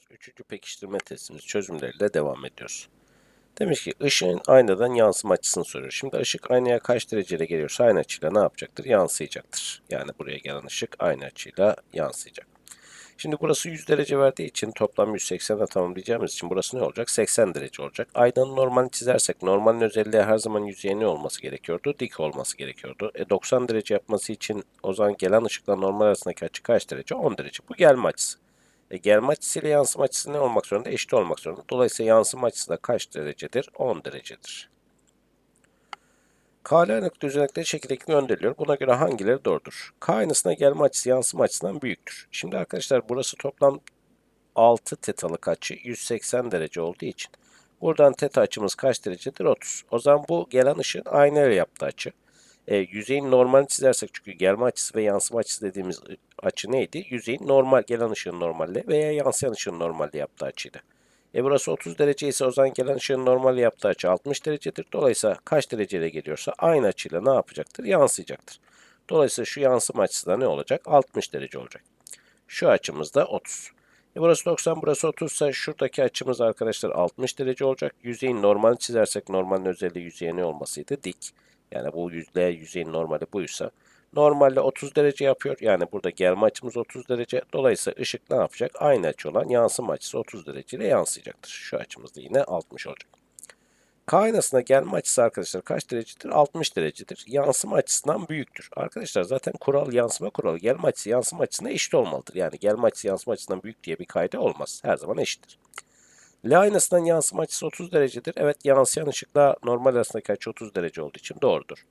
arkadaşlar. Üçüncü pekiştirme testimiz çözümleriyle devam ediyoruz. Demiş ki ışığın aynadan yansıma açısını soruyor. Şimdi ışık aynaya kaç dereceyle geliyorsa aynı açıyla ne yapacaktır? Yansıyacaktır. Yani buraya gelen ışık aynı açıyla yansıyacak. Şimdi burası 100 derece verdiği için toplam 180'e tamamlayacağımız için burası ne olacak? 80 derece olacak. Aydanın normalini çizersek normalin özelliği her zaman yüzeye ne olması gerekiyordu? Dik olması gerekiyordu. E 90 derece yapması için o zaman gelen ışıkla normal arasındaki açı kaç derece? 10 derece. Bu gelme açısı. E gelme açısıyla yansıma açısı ne olmak zorunda? Eşit olmak zorunda. Dolayısıyla yansıma açısı da kaç derecedir? 10 derecedir. K ile nokta özellikleri şekildeki gönderiliyor. Buna göre hangileri doğrudur? K aynısına gelme açısı yansıma açısından büyüktür. Şimdi arkadaşlar burası toplam 6 tetalık açı 180 derece olduğu için buradan teta açımız kaç derecedir? 30. O zaman bu gelen ışığın aynayla yaptığı açı. E, yüzeyin normalini çizersek çünkü gelme açısı ve yansıma açısı dediğimiz açı neydi? Yüzeyin normal gelen ışığın normalle veya yansıyan ışığın normalde yaptığı açıydı. E burası 30 derece ise o zaman gelen ışığın normal yaptığı açı 60 derecedir. Dolayısıyla kaç derecede geliyorsa aynı açıyla ne yapacaktır? Yansıyacaktır. Dolayısıyla şu yansıma açısı da ne olacak? 60 derece olacak. Şu açımız da 30. E burası 90, burası 30 ise şuradaki açımız arkadaşlar 60 derece olacak. Yüzeyin normalini çizersek normalin özelliği yüzeye ne olmasıydı? Dik. Yani bu yüzeye yüzeyin normali buysa. Normalde 30 derece yapıyor. Yani burada gelme açımız 30 derece. Dolayısıyla ışık ne yapacak? Aynı açı olan yansıma açısı 30 derece ile yansıyacaktır. Şu açımız da yine 60 olacak. K aynasına gelme açısı arkadaşlar kaç derecedir? 60 derecedir. Yansıma açısından büyüktür. Arkadaşlar zaten kural yansıma kuralı gelme açısı yansıma açısına eşit olmalıdır. Yani gelme açısı yansıma açısından büyük diye bir kayda olmaz. Her zaman eşittir. L aynasından yansıma açısı 30 derecedir. Evet yansıyan ışıkla normal arasındaki açı 30 derece olduğu için doğrudur.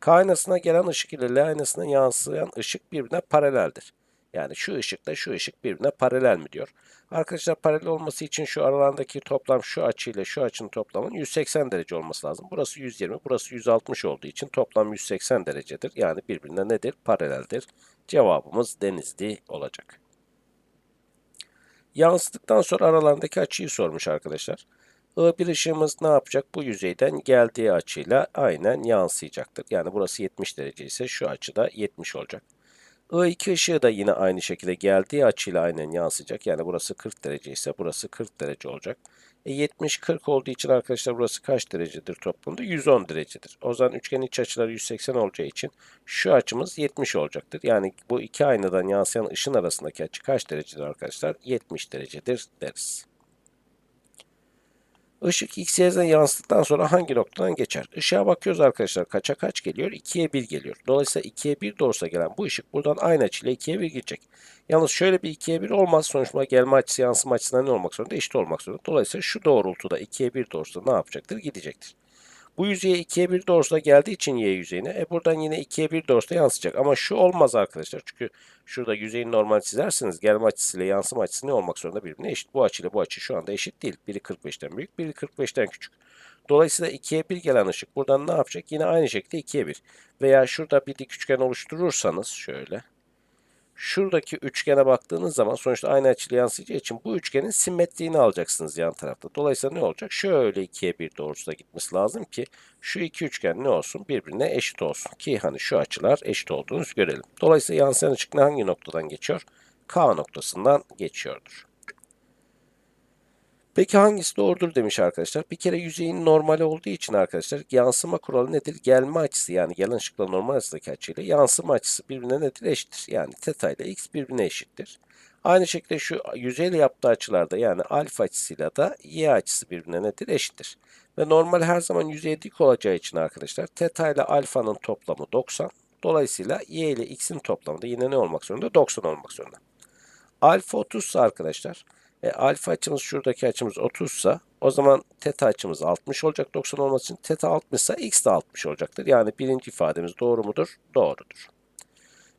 K aynasına gelen ışık ile L aynasına yansıyan ışık birbirine paraleldir. Yani şu ışıkla şu ışık birbirine paralel mi diyor. Arkadaşlar paralel olması için şu aralarındaki toplam şu açı ile şu açının toplamının 180 derece olması lazım. Burası 120, burası 160 olduğu için toplam 180 derecedir. Yani birbirine nedir? Paraleldir. Cevabımız denizli olacak. Yansıdıktan sonra aralarındaki açıyı sormuş arkadaşlar. I1 ışığımız ne yapacak? Bu yüzeyden geldiği açıyla aynen yansıyacaktır. Yani burası 70 derece ise şu açı da 70 olacak. I2 ışığı da yine aynı şekilde geldiği açıyla aynen yansıyacak. Yani burası 40 derece ise burası 40 derece olacak. E 70-40 olduğu için arkadaşlar burası kaç derecedir toplamda? 110 derecedir. O zaman üçgenin iç açıları 180 olacağı için şu açımız 70 olacaktır. Yani bu iki aynadan yansıyan ışın arasındaki açı kaç derecedir arkadaşlar? 70 derecedir deriz. Işık x y'den yansıdıktan sonra hangi noktadan geçer? Işığa bakıyoruz arkadaşlar. Kaça kaç geliyor? 2'ye 1 geliyor. Dolayısıyla 2'ye 1 doğrusa gelen bu ışık buradan aynı açıyla 2'ye 1 gidecek. Yalnız şöyle bir 2'ye 1 olmaz. Sonuçta gelme açısı yansıma açısından ne olmak zorunda? Eşit olmak zorunda. Dolayısıyla şu doğrultuda 2'ye 1 doğrusu ne yapacaktır? Gidecektir. Bu yüzeye 2'ye 1 doğrusuna geldiği için y yüzeyine e buradan yine 2'ye 1 doğrusuna yansıyacak. Ama şu olmaz arkadaşlar. Çünkü şurada yüzeyin normal çizerseniz gelme açısıyla yansıma açısı ne olmak zorunda birbirine eşit. Bu açıyla bu açı şu anda eşit değil. Biri 45'ten büyük, biri 45'ten küçük. Dolayısıyla 2'ye 1 gelen ışık buradan ne yapacak? Yine aynı şekilde 2'ye 1. Veya şurada bir dik üçgen oluşturursanız şöyle şuradaki üçgene baktığınız zaman sonuçta aynı açıyla yansıyacağı için bu üçgenin simetriğini alacaksınız yan tarafta. Dolayısıyla ne olacak? Şöyle ikiye bir doğrusuna gitmesi lazım ki şu iki üçgen ne olsun? Birbirine eşit olsun ki hani şu açılar eşit olduğunu görelim. Dolayısıyla yansıyan ışık hangi noktadan geçiyor? K noktasından geçiyordur. Peki hangisi doğrudur demiş arkadaşlar. Bir kere yüzeyin normali olduğu için arkadaşlar yansıma kuralı nedir? Gelme açısı yani gelen ışıkla normal arasındaki açıyla yansıma açısı birbirine nedir? Eşittir. Yani teta ile x birbirine eşittir. Aynı şekilde şu yüzeyle yaptığı açılarda yani alfa açısıyla da y açısı birbirine nedir? Eşittir. Ve normal her zaman yüzeye dik olacağı için arkadaşlar teta ile alfanın toplamı 90. Dolayısıyla y ile x'in toplamı da yine ne olmak zorunda? 90 olmak zorunda. Alfa 30 ise arkadaşlar e, alfa açımız şuradaki açımız 30 ise o zaman teta açımız 60 olacak 90 olması için. Teta 60 ise x de 60 olacaktır. Yani birinci ifademiz doğru mudur? Doğrudur.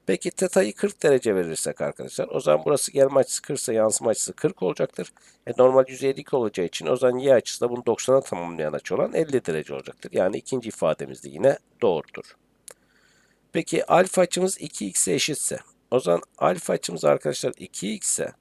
Peki teta'yı 40 derece verirsek arkadaşlar o zaman burası gelme açısı 40 ise yansıma açısı 40 olacaktır. E, normal yüzeye dik olacağı için o zaman y açısı da bunu 90'a tamamlayan açı olan 50 derece olacaktır. Yani ikinci ifademiz de yine doğrudur. Peki alfa açımız 2x'e eşitse o zaman alfa açımız arkadaşlar 2x ise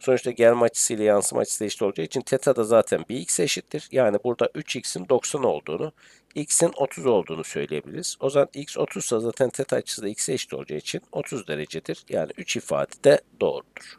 Sonuçta gelme açısıyla yansıma açısı eşit olacağı için teta da zaten 1x eşittir. Yani burada 3x'in 90 olduğunu, x'in 30 olduğunu söyleyebiliriz. O zaman x 30 ise zaten teta açısı da x'e eşit olacağı için 30 derecedir. Yani 3 ifade de doğrudur.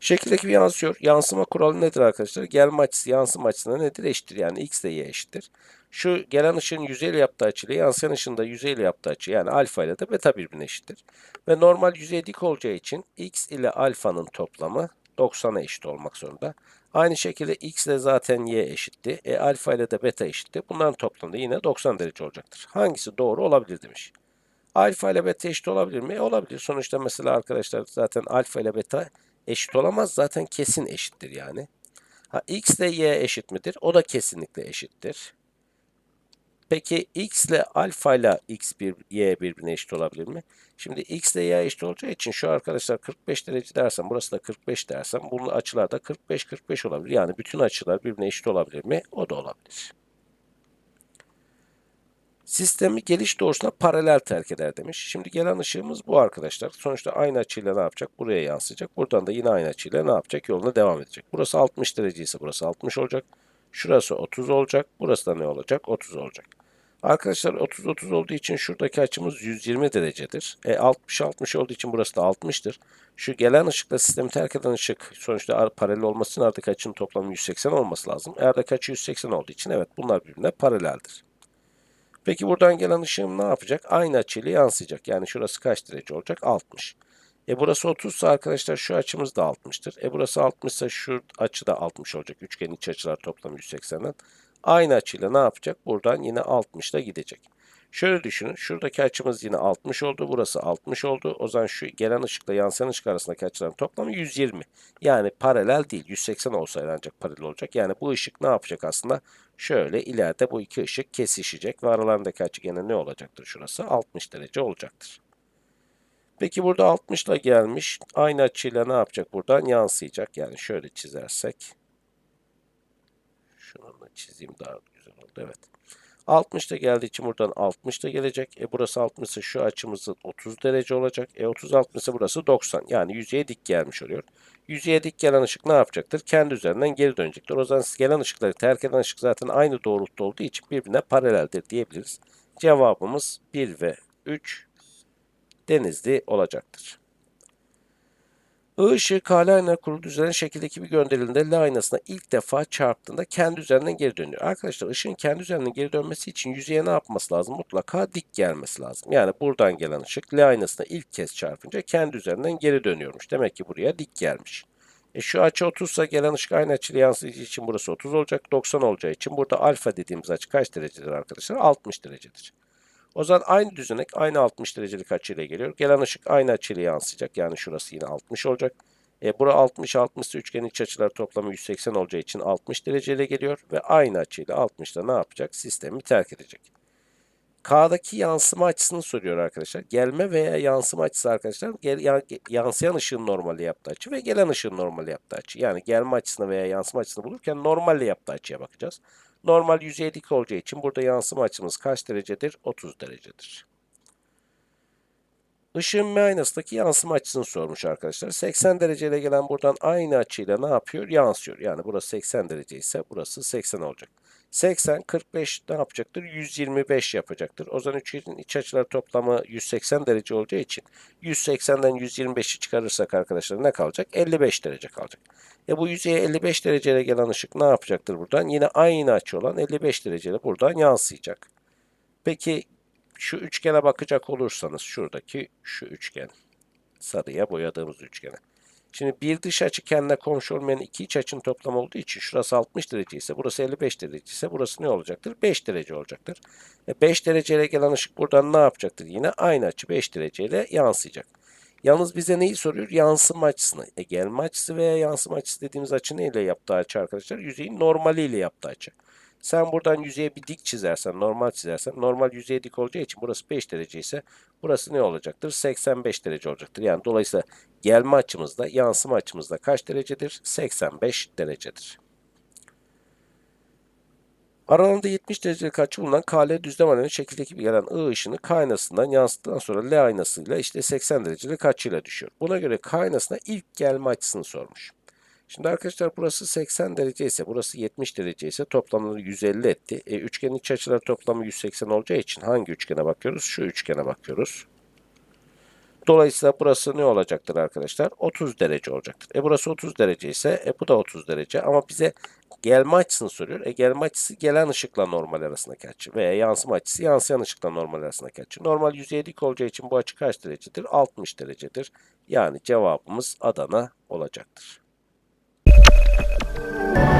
Şekildeki bir yansıyor. Yansıma kuralı nedir arkadaşlar? Gelme açısı yansıma açısına nedir? Eşittir. Yani x ile y eşittir. Şu gelen ışığın yüzeyle yaptığı açıyla yansıyan ışığın da yüzeyle yaptığı açı yani alfa ile de beta birbirine eşittir. Ve normal yüzey dik olacağı için x ile alfanın toplamı 90'a eşit olmak zorunda. Aynı şekilde x ile zaten y eşitti. E alfa ile de beta eşitti. Bunların toplamı yine 90 derece olacaktır. Hangisi doğru olabilir demiş. Alfa ile beta eşit olabilir mi? E, olabilir. Sonuçta mesela arkadaşlar zaten alfa ile beta eşit olamaz. Zaten kesin eşittir yani. Ha, x ile y eşit midir? O da kesinlikle eşittir. Peki x ile alfa ile x bir y birbirine eşit olabilir mi? Şimdi x ile y eşit olacağı için şu arkadaşlar 45 derece dersem burası da 45 dersem bunun açılar da 45 45 olabilir. Yani bütün açılar birbirine eşit olabilir mi? O da olabilir. Sistemi geliş doğrusuna paralel terk eder demiş. Şimdi gelen ışığımız bu arkadaşlar. Sonuçta aynı açıyla ne yapacak? Buraya yansıyacak. Buradan da yine aynı açıyla ne yapacak? Yoluna devam edecek. Burası 60 derece ise burası 60 olacak. Şurası 30 olacak. Burası da ne olacak? 30 olacak. Arkadaşlar 30-30 olduğu için şuradaki açımız 120 derecedir. E 60-60 olduğu için burası da 60'tır. Şu gelen ışıkla sistemi terk eden ışık sonuçta paralel olması için aradaki açının toplamı 180 olması lazım. Aradaki açı 180 olduğu için evet bunlar birbirine paraleldir. Peki buradan gelen ışığım ne yapacak? Aynı açıyla yansıyacak. Yani şurası kaç derece olacak? 60. E burası 30 ise arkadaşlar şu açımız da 60'tır. E burası 60 ise şu açı da 60 olacak. Üçgenin iç açılar toplamı 180'den. Aynı açıyla ne yapacak? Buradan yine 60 ile gidecek. Şöyle düşünün. Şuradaki açımız yine 60 oldu. Burası 60 oldu. O zaman şu gelen ışıkla yansıyan ışık arasındaki açıların toplamı 120. Yani paralel değil. 180 olsaydı ancak paralel olacak. Yani bu ışık ne yapacak aslında? Şöyle ileride bu iki ışık kesişecek ve aralarındaki açı gene ne olacaktır? Şurası 60 derece olacaktır. Peki burada 60 ile gelmiş. Aynı açıyla ne yapacak? Buradan yansıyacak. Yani şöyle çizersek. Şunu da çizeyim daha güzel oldu. Evet. 60 da geldiği için buradan 60 da gelecek. E burası 60 ise şu açımızın 30 derece olacak. E 30 60 ise burası 90. Yani yüzeye dik gelmiş oluyor. Yüzeye dik gelen ışık ne yapacaktır? Kendi üzerinden geri dönecektir. O zaman gelen ışıkları terk eden ışık zaten aynı doğrultuda olduğu için birbirine paraleldir diyebiliriz. Cevabımız 1 ve 3 Denizli olacaktır. I ışığı K aynasına kurulu düzelen şekildeki bir gönderildiğinde L aynasına ilk defa çarptığında kendi üzerinden geri dönüyor. Arkadaşlar ışığın kendi üzerinden geri dönmesi için yüzeye ne yapması lazım? Mutlaka dik gelmesi lazım. Yani buradan gelen ışık L aynasına ilk kez çarpınca kendi üzerinden geri dönüyormuş. Demek ki buraya dik gelmiş. E şu açı 30 ise gelen ışık aynı açıyla yansıyacağı için burası 30 olacak. 90 olacağı için burada alfa dediğimiz açı kaç derecedir arkadaşlar? 60 derecedir. O zaman aynı düzenek aynı 60 derecelik açıyla geliyor. Gelen ışık aynı açıyla yansıyacak. Yani şurası yine 60 olacak. E, bura 60 60 üçgenin iç açıları toplamı 180 olacağı için 60 dereceyle geliyor ve aynı açıyla 60'da ne yapacak? Sistemi terk edecek. K'daki yansıma açısını soruyor arkadaşlar. Gelme veya yansıma açısı arkadaşlar gel, yansıyan ışığın normali yaptığı açı ve gelen ışığın normali yaptığı açı. Yani gelme açısını veya yansıma açısını bulurken normalle yaptığı açıya bakacağız. Normal yüzeye dik olacağı için burada yansıma açımız kaç derecedir? 30 derecedir. Işığın M aynasındaki yansıma açısını sormuş arkadaşlar. 80 dereceyle gelen buradan aynı açıyla ne yapıyor? Yansıyor. Yani burası 80 derece ise burası 80 olacak. 80, 45 ne yapacaktır? 125 yapacaktır. O zaman üçgenin iç açılar toplamı 180 derece olacağı için 180'den 125'i çıkarırsak arkadaşlar ne kalacak? 55 derece kalacak. E bu yüzeye 55 dereceyle gelen ışık ne yapacaktır buradan? Yine aynı açı olan 55 dereceyle buradan yansıyacak. Peki şu üçgene bakacak olursanız şuradaki şu üçgen sarıya boyadığımız üçgene. Şimdi bir dış açı kendine komşu olmayan iki iç açının toplamı olduğu için şurası 60 derece ise burası 55 derece ise burası ne olacaktır? 5 derece olacaktır. E 5 dereceyle gelen ışık buradan ne yapacaktır? Yine aynı açı 5 dereceyle yansıyacak. Yalnız bize neyi soruyor? Yansıma açısını. E gelme açısı veya yansıma açısı dediğimiz açı neyle yaptığı açı arkadaşlar? Yüzeyin normaliyle yaptığı açı. Sen buradan yüzeye bir dik çizersen, normal çizersen, normal yüzeye dik olacağı için burası 5 derece ise burası ne olacaktır? 85 derece olacaktır. Yani dolayısıyla gelme açımızda, yansıma açımızda kaç derecedir? 85 derecedir. Aralarında 70 derecelik açı bulunan KL düzlem alanı şekildeki bir gelen I ışını K aynasından yansıttıktan sonra L aynasıyla işte 80 derecelik açıyla düşüyor. Buna göre K aynasına ilk gelme açısını sormuş. Şimdi arkadaşlar burası 80 derece ise burası 70 derece ise toplamları 150 etti. E, üçgenin iç açıları toplamı 180 olacağı için hangi üçgene bakıyoruz? Şu üçgene bakıyoruz. Dolayısıyla burası ne olacaktır arkadaşlar? 30 derece olacaktır. E burası 30 derece ise e bu da 30 derece ama bize gelme açısını soruyor. E gelme açısı gelen ışıkla normal arasındaki açı veya yansıma açısı yansıyan ışıkla normal arasındaki açı. Normal yüzeye dik olacağı için bu açı kaç derecedir? 60 derecedir. Yani cevabımız Adana olacaktır. Bye.